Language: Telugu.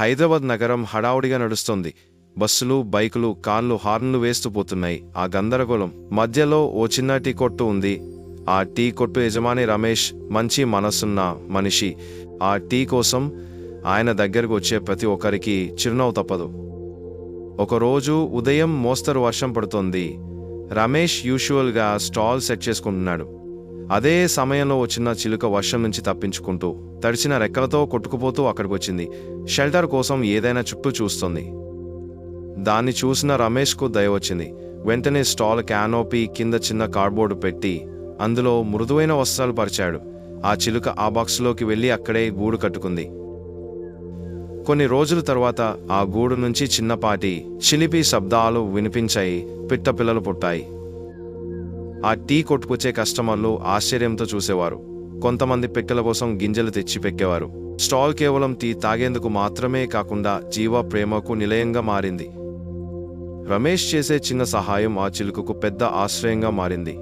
హైదరాబాద్ నగరం హడావుడిగా నడుస్తోంది. బస్సులు బైకులు కార్లు హార్న్లు వేస్తూ పోతున్నాయి. ఆ గందరగోళం మధ్యలో ఓ చిన్న టీ కొట్టు ఉంది. ఆ టీ కొట్టు యజమాని రమేష్ మంచి మనసున్న మనిషి. ఆ టీ కోసం ఆయన దగ్గరకు వచ్చే ప్రతి ఒక్కరికి చిరునవ్వు తప్పదు. ఒకరోజు ఉదయం మోస్తరు వర్షం పడుతోంది. రమేష్ యూజువల్గా స్టాల్ సెట్ చేసుకుంటున్నాడు. అదే సమయంలో వచ్చిన చిలుక వర్షం నుంచి తప్పించుకుంటూ తడిచిన రెక్కలతో కొట్టుకుపోతూ అక్కడికి వచ్చింది షెల్టర్ కోసం ఏదైనా చుట్టూ చూస్తుంది. దాన్ని చూసిన రమేష్కు దయ వచ్చింది. వెంటనే స్టాల్ క్యానోపీ కింద చిన్న కార్డ్బోర్డు పెట్టి అందులో మృదువైన వస్త్రాలు పరిచాడు. ఆ చిలుక ఆ బాక్స్లోకి వెళ్ళి అక్కడే గూడు కట్టుకుంది. కొన్ని రోజుల తర్వాత ఆ గూడు నుంచి చిన్నపాటి చిలిపి శబ్దాలు వినిపించాయి పిట్ట పిల్లలు పుట్టాయి. ఆ టీ కొట్టుకొచ్చే కస్టమర్లు ఆశ్చర్యంతో చూసేవారు. కొంతమంది పిక్కల కోసం గింజలు తెచ్చి పెక్కేవారు. స్టాల్ కేవలం టీ తాగేందుకు మాత్రమే కాకుండా జీవ ప్రేమకు నిలయంగా మారింది. రమేష్ చేసే చిన్న సహాయం ఆ చిలుకకు పెద్ద ఆశ్రయంగా మారింది.